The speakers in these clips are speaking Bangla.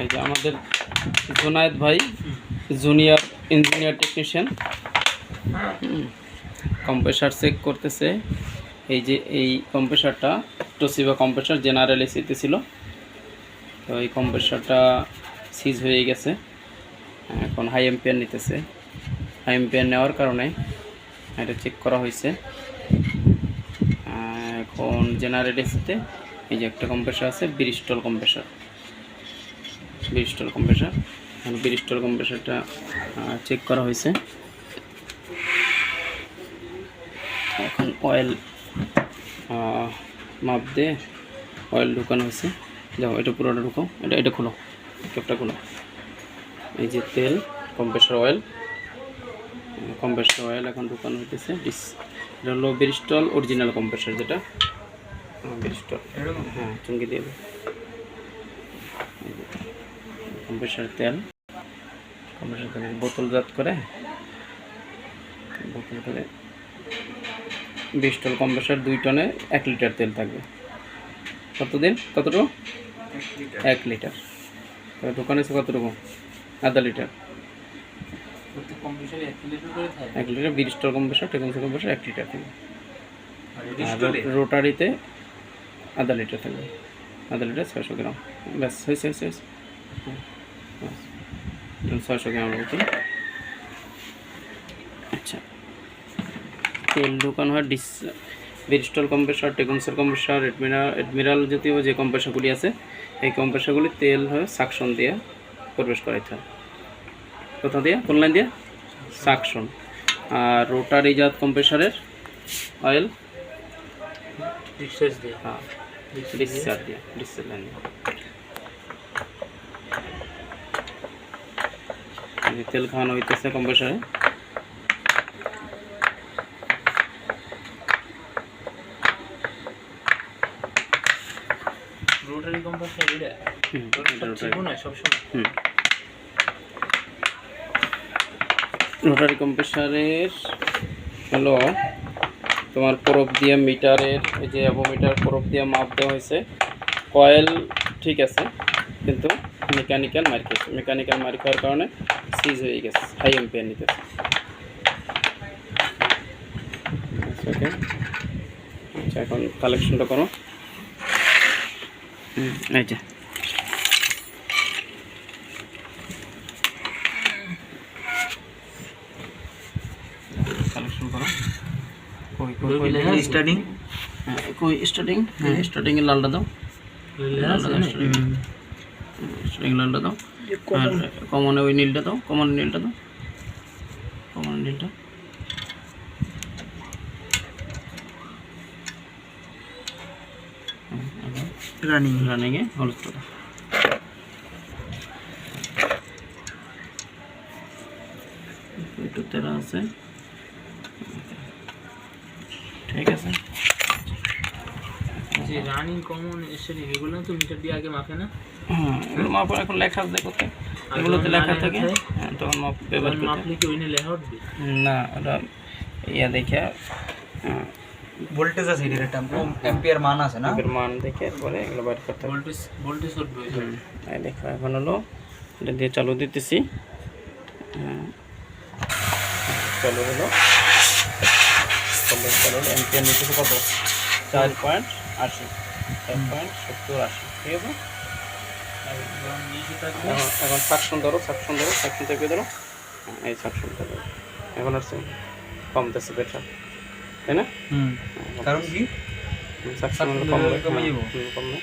এই যে আমাদের জুনায়েদ ভাই, junior engineer technician. Compressor check করতেছে। এই যে এই কম্প্রেসারটা টোসিবা কম্প্রেসার জেনারেল এসিতে ছিল। তো এই কম্প্রেসারটা সিজ হয়ে গেছে। এখন হাই এম্পিয়ার নিতেছে। হাই এম্পিয়ার নেওয়ার কারণে এটা চেক করা হয়েছে। এখন জেনারেল এসিতে এই যে একটা কম্প্রেসার আছে Bristol compressor Bristol compressor Bristol কম্প্রেসারটা check করা হয়েছে। এখন অয়েল মাপ দিয়ে অয়েল ঢুকানো হয়েছে। যাও এটা পুরোটা ঢুকো এটা এটা খুলো। ক্যাপটা খুলো। এই যে তেল কম্প্রেসার অয়েল কম্প্রেসার অয়েল এখন ঢুকানো হইতেছে। ডিস এটা হলো ব্রিস্টল অরিজিনাল কম্প্রেসার যেটা। ব্রিস্টল হ্যাঁ চুঙ্গি দিয়ে দাও। এই কম্প্রেসার তেল। কম্প্রেসার তেল বোতলজাত করে বোতল করে ব্রিস্টল কম্প্রেসার দুই টনে এক লিটার তেল থাকবে। কতদিন? কতটুকু? এক লিটার। তবে দোকানে এসে কতটুকু? আধা লিটার। এক litre Bristol compressor technical compressor এক লিটার। থাকবে আর রোটারিতে আধা লিটার থাকবে। আধা লিটার ছয়শো গ্রাম। ব্যাস, হয়েছে হয়েছে হয়েছে। ছয়শো গ্রাম রুটি আচ্ছা। তেল ঢুকানো হয় ডিস ব্রিস্টল কম্প্রেসার টেকনসের কম্প্রেসার এডমিরাল এডমিরাল জাতীয় যে কম্প্রেসারগুলি আছে, এই কম্প্রেসারগুলি তেল হয়ে সাকশন দিয়ে প্রবেশ করাইতে হয়। কোথা দিয়ে? কোন লাইন দিয়ে? সাকশন। আর রোটারি জাত কম্প্রেসারের অয়েল হ্যাঁ। তেল খাওয়ানো হইতেছে কম্প্রেসারে রোটারি এটা রোটারি। ঠিক না সবসময়। হুম। রোটারি কম্প্রেসারের হলো তোমার প্রোপ দিয়ে মিটারের এই যে অ্যাভোমিটার প্রোপ দিয়ে মাপ দেওয়া হয়েছে। কয়েল ঠিক আছে কিন্তু মেকানিক্যাল মার খেয়েছে মেকানিক্যাল মার খাওয়ার কারণে সিজ হয়ে গেছে হাই এম্পিয়ার নিতেছে। আচ্ছা ওকে আচ্ছা এখন কালেকশনটা করো। এই যে। কালেকশন করো কই কই কই লেখা আছে? স্টার্টিং? হ্যাঁ, কই স্টার্টিং? হ্যাঁ। স্টার্টিং এর লালটা দাও। স্টার্টিং লালটা। দাও। আর কমনে ওই নীলটা দাও কমন নীলটা দাও। কমন নীলটা। রানিং রানিং এ হলুদটা দাও একটু তেরা আছে। ঠিক আছে? যে রানিং কমন এসে এগুলো তো মিটার দিয়ে আগে মাপে না? হ্যাঁ এগুলো মাপ এখন লেখা দেখো তো। এগুলোতে লেখা থাকে হ্যাঁ তখন মাপ ব্যবহার করতে। মাপলে কি ওইনে লেখা উঠবে? না ওটা ইয়া দেখে ভোল্টেজ আছে এটার একটা অ্যাম্পিয়ার মান আছে না? এর মান দেখে পরে এগুলো বাইর করতে ভোল্টেজ ভোল্টেজ উঠবে এই দেখো এখন হলো এটা দিয়ে চালু দিতেছি। হ্যাঁ, চালু হলো। চালু চালু হলো এমপিএন কত? চার পয়েন্ট আশি চার পয়েন্ট সত্তর আশি ঠিক আছে? এখন সাকশন ধরো সাকশন ধরো সাকশন থেকে ধরো। হ্যাঁ, এই সাকশন ধরো। এখন আসছে কমতেছে প্রেশার তাই না? হ্যাঁ, কারণ কি? সাকশন কমবে। কমে কমবে।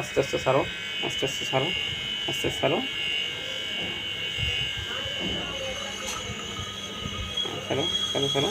আস্তে আস্তে ছাড়ো আস্তে আস্তে ছাড়ো আস্তে আস্তে ছাড়ো ছাড়ো ছাড়ো ছাড়ো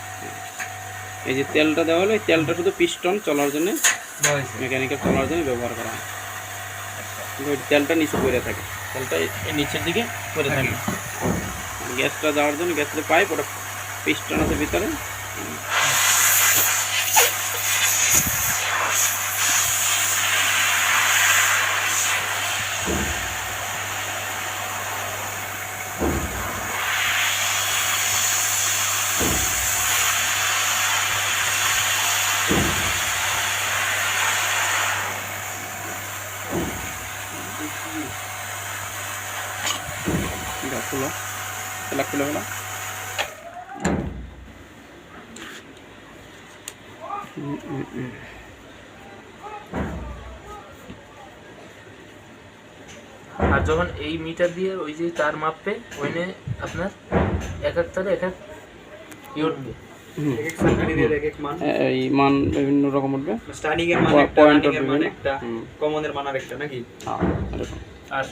এই যে তেলটা দেওয়া হলো এই তেলটা শুধু পিস্টন চলার জন্য মেকানিক্যাল চলার জন্য ব্যবহার করা হয়। তেলটা নিচে পড়ে থাকে। তেলটা নিচের দিকে পড়ে থাকে। গ্যাসটা যাওয়ার জন্য গ্যাসের পাইপ ওটা পিস্টন আছে ভিতরে। আর যখন এই মিটার দিয়ে ওই যে তার মাপবে, ওইনে আপনার এক এক তারে এক এক এই মান বিভিন্ন রকম উঠবে। স্টার্টিং এর মান একটা মান কমন এর মান আরেকটা নাকি? হ্যাঁ এরকম। আর